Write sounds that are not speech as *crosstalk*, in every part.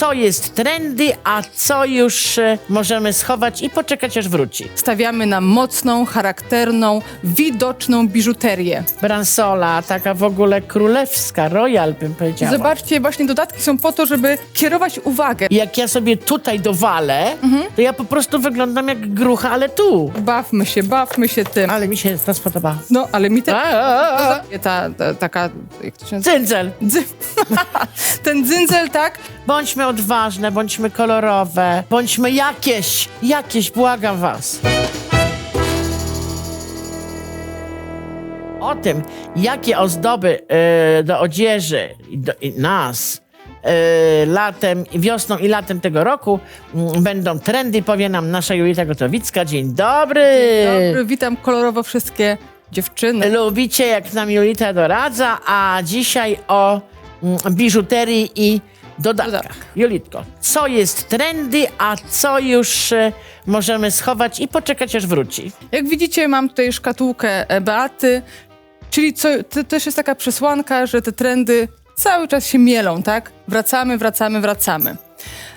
co jest trendy, a co już e, możemy schować i poczekać aż wróci. Stawiamy na mocną, charakterną, widoczną biżuterię. Bransola, taka w ogóle królewska, royal bym powiedziała. Zobaczcie, właśnie dodatki są po to, żeby kierować uwagę. Jak ja sobie tutaj dowalę, to ja po prostu wyglądam jak grucha, ale tu. Bawmy się, bawmy się tym. Ale mi się to spodoba. No, ale mi te... A, a, a. Ta, ta, taka, jak to się nazywa? Cyndzel. Dzy- *laughs* Ten dzyndzel, tak? Bądźmy odważne, bądźmy kolorowe, bądźmy jakieś, jakieś, błagam was. O tym, jakie ozdoby e, do odzieży do, i nas e, latem, wiosną i latem tego roku mm, będą trendy, powie nam nasza Julita Gotowicka. Dzień dobry. Dobry, witam kolorowo wszystkie dziewczyny. Lubicie, jak nam Julita doradza, a dzisiaj o mm, biżuterii i dodatkach. Dodatkach. Julitko, co jest trendy, a co już e, możemy schować i poczekać, aż wróci? Jak widzicie, mam tutaj szkatułkę e, Beaty, czyli co, to też jest taka przesłanka, że te trendy cały czas się mielą, tak? Wracamy, wracamy, wracamy.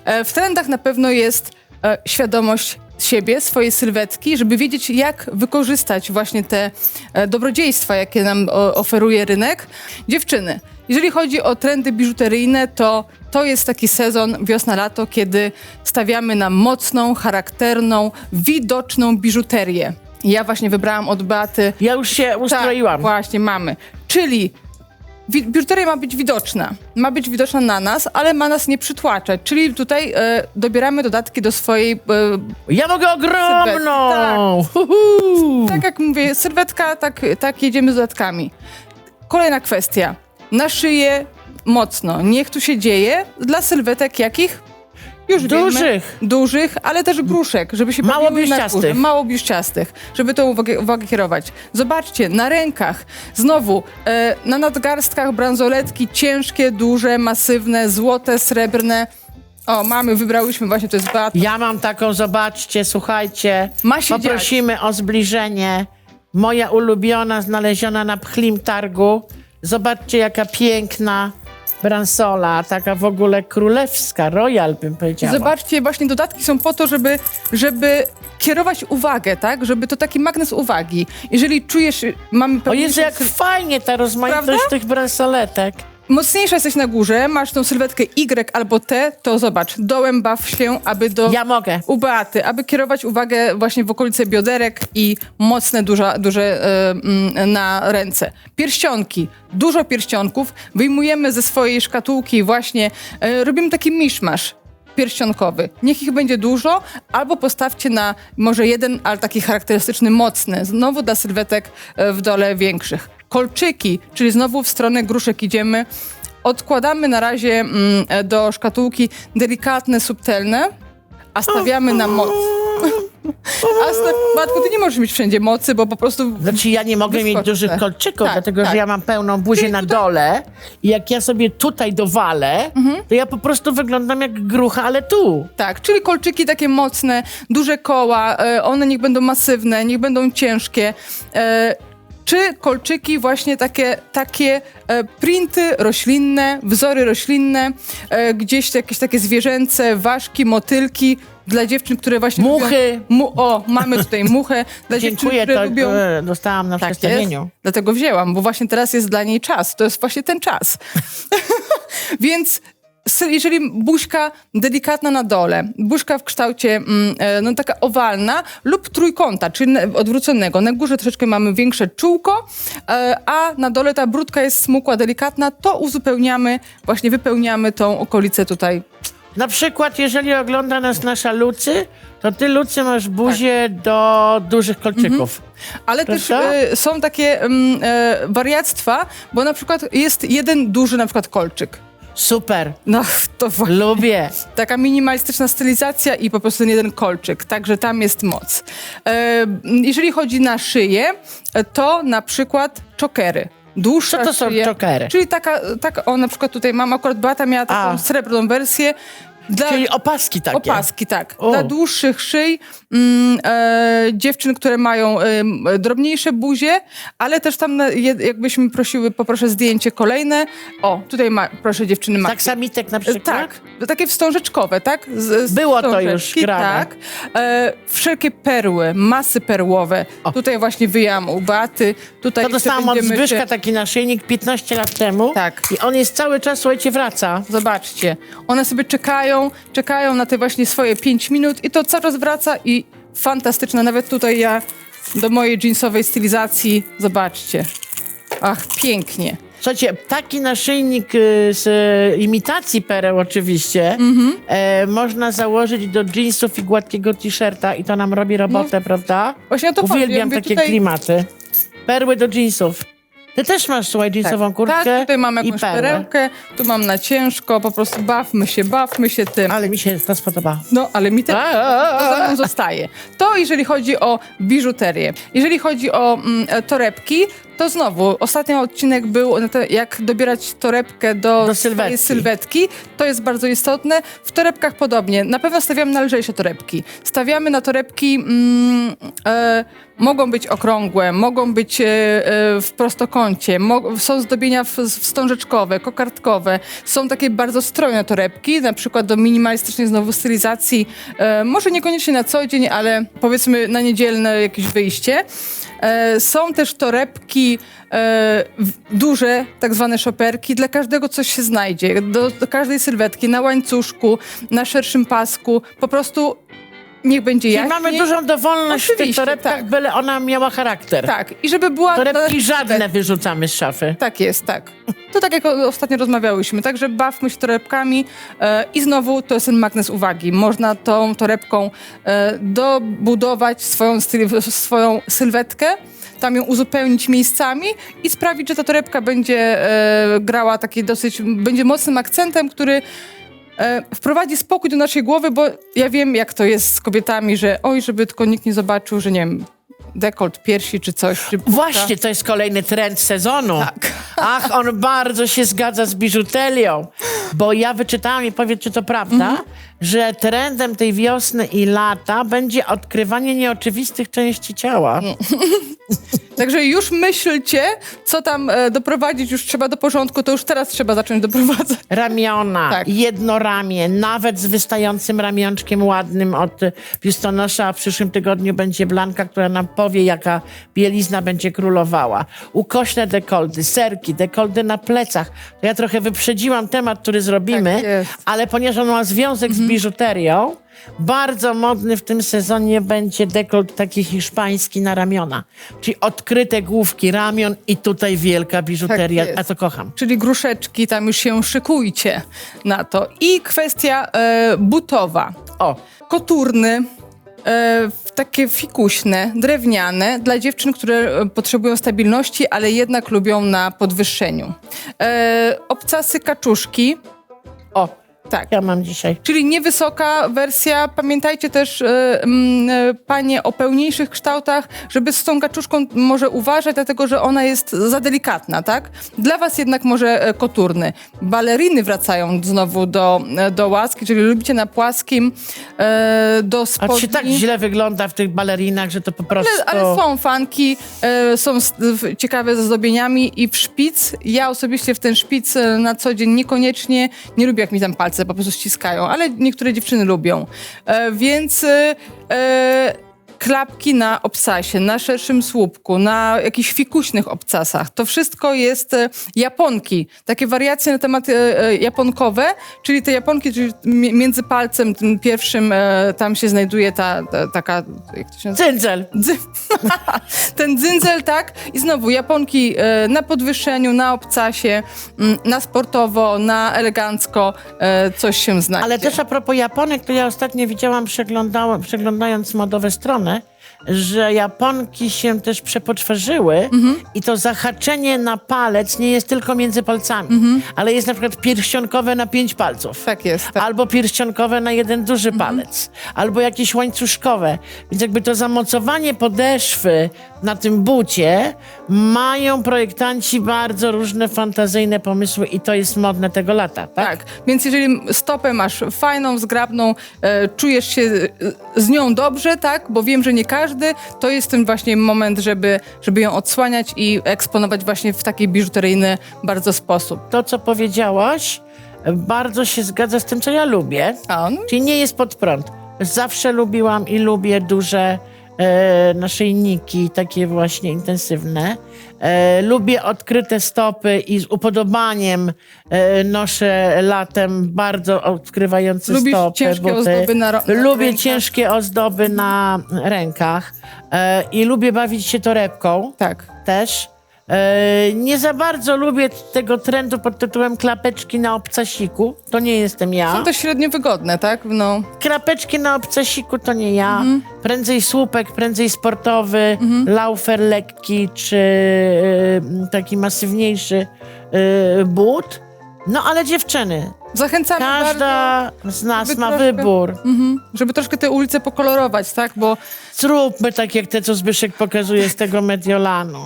E, W trendach na pewno jest e, świadomość siebie, swojej sylwetki, żeby wiedzieć, jak wykorzystać właśnie te e, dobrodziejstwa, jakie nam o, oferuje rynek. Dziewczyny, jeżeli chodzi o trendy biżuteryjne, to to jest taki sezon wiosna-lato, kiedy stawiamy na mocną, charakterną, widoczną biżuterię. Ja właśnie wybrałam od Beaty Ja już się ustroiłam. tak, właśnie, mamy. Czyli biżuteria ma być widoczna. Ma być widoczna na nas, ale ma nas nie przytłaczać. Czyli tutaj e, dobieramy dodatki do swojej... E, ja mogę ogromną! Tak. Tak jak mówię, sylwetka, tak, tak jedziemy z dodatkami. Kolejna kwestia. Na szyję mocno. Niech tu się dzieje. Dla sylwetek jakich? Już wiemy. Dużych. Dużych, ale też gruszek, żeby się Mało biuściastych. Mało biuściastych, żeby tą uwagę, uwagę kierować. Zobaczcie, na rękach, znowu, e, na nadgarstkach bransoletki ciężkie, duże, masywne, złote, srebrne. O, mamy, wybrałyśmy właśnie, to jest Beata. Ja mam taką, zobaczcie, słuchajcie. Ma się Poprosimy o zbliżenie. Moja ulubiona, znaleziona na pchlim targu. Zobaczcie, jaka piękna bransola, taka w ogóle królewska, royal bym powiedziała. Zobaczcie, właśnie dodatki są po to, żeby, żeby kierować uwagę, tak? Żeby to taki magnes uwagi. Jeżeli czujesz, mamy O Jezu, jak fajnie ta rozmaitość Prawda? tych bransoletek. Mocniejsza jesteś na górze, masz tą sylwetkę Y albo T, to zobacz, dołem baw się, aby do... Ja mogę. U Beaty, aby kierować uwagę właśnie w okolice bioderek i mocne, duże, duże e, mm, na ręce. Pierścionki, dużo pierścionków, wyjmujemy ze swojej szkatułki właśnie, e, robimy taki miszmasz pierścionkowy. Niech ich będzie dużo, albo postawcie na może jeden, ale taki charakterystyczny, mocny, znowu dla sylwetek e, w dole większych. Kolczyki, czyli znowu w stronę gruszek idziemy. Odkładamy na razie mm, do szkatułki delikatne, subtelne, a stawiamy na moc. *laughs* A sta- Matko, ty nie możesz mieć wszędzie mocy, bo po prostu... Znaczy ja nie mogę mieć Wyskoczę. dużych kolczyków, Tak, dlatego tak. że ja mam pełną buzię Czyli na tutaj- dole i jak ja sobie tutaj dowalę, Mhm. to ja po prostu wyglądam jak grucha, ale tu. Tak, czyli kolczyki takie mocne, duże koła, e, one niech będą masywne, niech będą ciężkie. E, czy kolczyki właśnie takie, takie e, printy roślinne, wzory roślinne, e, gdzieś jakieś takie zwierzęce, ważki, motylki dla dziewczyn, które właśnie Muchy. Lubią, mu, o, mamy tutaj muchę dla dziewczyn, Dziękuję, które to lubią... e, dostałam na Tak jest. przedstawieniu. Dlatego wzięłam, bo właśnie teraz jest dla niej czas. To jest właśnie ten czas. *laughs* Więc jeżeli buźka delikatna na dole, buźka w kształcie mm, e, no, taka owalna lub trójkąta, czyli odwróconego. Na górze troszeczkę mamy większe czółko, e, a na dole ta brudka jest smukła, delikatna, to uzupełniamy, właśnie wypełniamy tą okolicę tutaj. Na przykład, jeżeli ogląda nas nasza Lucy, to ty, Lucy, masz buzię do dużych kolczyków. Ale też Prawda? e, są takie mm, e, wariactwa, bo na przykład jest jeden duży na przykład kolczyk. Super, No, to właśnie. lubię. Taka minimalistyczna stylizacja i po prostu ten jeden kolczyk, także tam jest moc. E, jeżeli chodzi na szyję, to na przykład czokery. Dłuższa Co to są szyja, czokery? Czyli taka, taka, o na przykład tutaj mam, akurat Beata miała taką A. srebrną wersję, Dla- Czyli opaski takie. Opaski, tak. O. Dla dłuższych szyj, mm, e, dziewczyn, które mają em, drobniejsze buzie, ale też tam na, je- jakbyśmy prosiły, poproszę zdjęcie kolejne. O, tutaj ma, proszę dziewczyny ma. Tak samitek na przykład? Tak, takie wstążeczkowe, tak? Z, z Było to wstążeczki, już grane. Tak. E, wszelkie perły, masy perłowe. Tutaj właśnie wyjęłam u Baty. Tutaj To dostałam od będziemy Zbyszka się- taki naszyjnik 15 lat temu. Tak. I on jest cały czas, słuchajcie, wraca. Zobaczcie, one sobie czekają, czekają na te właśnie swoje 5 minut i to cały czas wraca i fantastyczne. Nawet tutaj ja do mojej jeansowej stylizacji, zobaczcie. Ach, pięknie. Słuchajcie, taki naszyjnik y, z y, imitacji pereł oczywiście Mhm. e, można założyć do jeansów i gładkiego t-shirta i to nam robi robotę, prawda? Właśnie o to chodzi. Uwielbiam takie tutaj, klimaty. Perły do jeansów. Ty też masz, słuchaj, jeansową kurtkę Tak, tutaj mam i jakąś perłę. perełkę, tu mam na ciężko, po prostu bawmy się, bawmy się tym. Ale mi się to spodoba. No, ale mi też A, a, to za mną zostaje. To jeżeli chodzi o biżuterię. Jeżeli chodzi o mm, e, torebki, to znowu, ostatni odcinek był na to, jak dobierać torebkę do, Do swojej sylwetki. sylwetki. To jest bardzo istotne. W torebkach podobnie. Na pewno stawiamy na lżejsze torebki. Stawiamy na torebki, mm, e, mogą być okrągłe, mogą być e, e, w prostokącie, mo- są zdobienia w- wstążeczkowe, kokardkowe. Są takie bardzo strojne torebki, na przykład do minimalistycznej znowu stylizacji. E, może niekoniecznie na co dzień, ale powiedzmy na niedzielne jakieś wyjście. E, Są też torebki e, duże, tak zwane szoperki. Dla każdego coś się znajdzie. Do, do każdej sylwetki, na łańcuszku, na szerszym pasku. Po prostu niech będzie Czyli jaśniej. mamy dużą dowolność w tych Oczywiście, torebkach, tak. byle ona miała charakter. Tak, i żeby była... Torebki na- *laughs* żadne wyrzucamy z szafy. Tak jest, tak. To tak jak o- ostatnio rozmawiałyśmy, także bawmy się torebkami e, i znowu to jest ten magnes uwagi. Można tą torebką e, dobudować swoją, styl, swoją sylwetkę, tam ją uzupełnić miejscami i sprawić, że ta torebka będzie e, grała taki dosyć, będzie mocnym akcentem, który e, wprowadzi spokój do naszej głowy, bo ja wiem, jak to jest z kobietami, że oj, żeby tylko nikt nie zobaczył, że nie wiem, dekolt piersi czy coś. Czy Właśnie, to jest kolejny trend sezonu. Tak. Ach, on bardzo się zgadza z biżuterią. Bo ja wyczytałam i powiedz, czy to prawda, Mhm. że trendem tej wiosny i lata będzie odkrywanie nieoczywistych części ciała. *laughs* Także już myślcie, co tam e, doprowadzić, już trzeba do porządku, to już teraz trzeba zacząć doprowadzać. Ramiona, Tak. jedno ramię, nawet z wystającym ramionczkiem ładnym od biustonosza, a w przyszłym tygodniu będzie Blanka, która nam powie, jaka bielizna będzie królowała. Ukośne dekolty, serki, dekolty na plecach. To ja trochę wyprzedziłam temat, który zrobimy, Tak ale ponieważ on ma związek z biżuterią, bardzo modny w tym sezonie będzie dekolt taki hiszpański na ramiona. Czyli odkryte główki ramion i tutaj wielka biżuteria. jest. a to kocham. Czyli gruszeczki, tam już się szykujcie na to. I kwestia e, butowa. O, Koturny, e, takie fikuśne, drewniane, dla dziewczyn, które e, potrzebują stabilności, ale jednak lubią na podwyższeniu. E, obcasy kaczuszki, tak. ja mam dzisiaj. Czyli niewysoka wersja. Pamiętajcie też, e, mm, e, panie, o pełniejszych kształtach, żeby z tą kaczuszką może uważać, dlatego że ona jest za delikatna, tak? Dla was jednak może e, koturny. Baleriny wracają znowu do, e, do łaski, czyli lubicie na płaskim, e, do A spodni. to się tak źle wygląda w tych balerinach, że to po prostu... Ale, ale są fanki, są ciekawe ze zdobieniami i w szpic. Ja osobiście w ten szpic na co dzień niekoniecznie nie lubię, jak mi tam palce po prostu ściskają, ale niektóre dziewczyny lubią. E, więc e, e, klapki na obcasie, na szerszym słupku, na jakichś fikuśnych obcasach. To wszystko jest e, japonki. Takie wariacje na temat e, e, japonkowe, czyli te japonki, czyli mi- między palcem tym pierwszym tam się znajduje ta, ta taka, jak to się nazywa? Cyndzel. Dzy- *laughs* ten dzyndzel, tak? I znowu Japonki na podwyższeniu, na obcasie, mm, na sportowo, na elegancko, coś się znajdzie. Ale też a propos Japonek, to ja ostatnio widziałam, przeglądając modowe strony, że Japonki się też przepoczwarzyły Mhm. i to zahaczenie na palec nie jest tylko między palcami, ale jest na przykład pierścionkowe na pięć palców. Mhm. Tak jest. Tak. Albo pierścionkowe na jeden duży palec, albo jakieś łańcuszkowe. Więc jakby to zamocowanie podeszwy na tym bucie mają projektanci bardzo różne fantazyjne pomysły i to jest modne tego lata, tak? Tak, więc jeżeli stopę masz fajną, zgrabną, e, czujesz się e, z nią dobrze, tak, bo wiem, że nie każdy, to jest ten właśnie moment, żeby, żeby ją odsłaniać i eksponować właśnie w taki biżuteryjny bardzo sposób. To, co powiedziałaś, bardzo się zgadza z tym, co ja lubię. A, no, Czyli nie jest pod prąd. Zawsze lubiłam i lubię duże e, naszyjniki, takie właśnie intensywne. E, lubię odkryte stopy i z upodobaniem e, noszę latem bardzo odkrywające Lubisz stopy. ciężkie buty. ozdoby na ro- na Lubię rękach? ciężkie ozdoby na rękach e, i lubię bawić się torebką tak. też. E, nie za bardzo lubię tego trendu pod tytułem klapeczki na obcasiku. To nie jestem ja. Są też średnio wygodne, tak? No, Klapeczki na obcasiku to nie ja. Mhm. Prędzej słupek, prędzej sportowy, laufer lekki czy y, taki masywniejszy y, but. No ale dziewczyny, zachęcamy bardzo, każda z nas żeby ma troszkę- wybór. mhm, żeby troszkę te ulice pokolorować, tak? Bo Zróbmy tak jak te, co Zbyszek pokazuje z tego Mediolanu.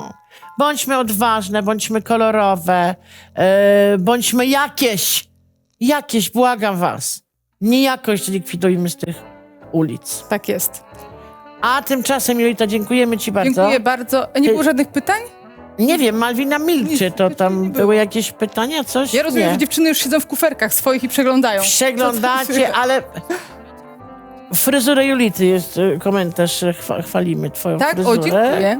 Bądźmy odważne, bądźmy kolorowe, e, bądźmy jakieś. Jakieś, błagam was. Nie jakość likwidujmy z tych ulic. tak jest. A tymczasem, Julita, dziękujemy ci bardzo. Dziękuję bardzo. Nie było żadnych pytań? Nie wiem, Malwina milczy, to tam były jakieś pytania, coś? Ja rozumiem, Nie. że dziewczyny już siedzą w kuferkach swoich i przeglądają. Przeglądacie, *laughs* ale... Fryzurę Julity jest y, komentarz, chwa, chwalimy twoją Tak? fryzurę. O, dziękuję.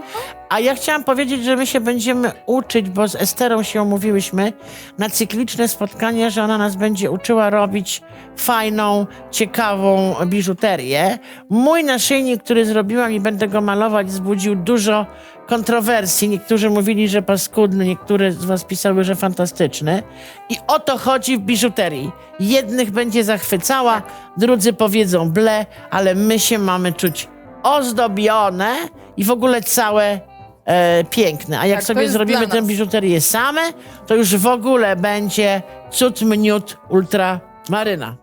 A ja chciałam powiedzieć, że my się będziemy uczyć, bo z Esterą się umówiłyśmy na cykliczne spotkania, że ona nas będzie uczyła robić fajną, ciekawą biżuterię. Mój naszyjnik, który zrobiłam i będę go malować, wzbudził dużo kontrowersji. Niektórzy mówili, że paskudny, niektóre z was pisały, że fantastyczny. I o to chodzi w biżuterii. Jednych będzie zachwycała, drudzy powiedzą ble, ale my się mamy czuć ozdobione i w ogóle całe e, piękne. A jak Tak, to sobie jest zrobimy dla tę nas. biżuterię same, to już w ogóle będzie cud mniut ultramaryna.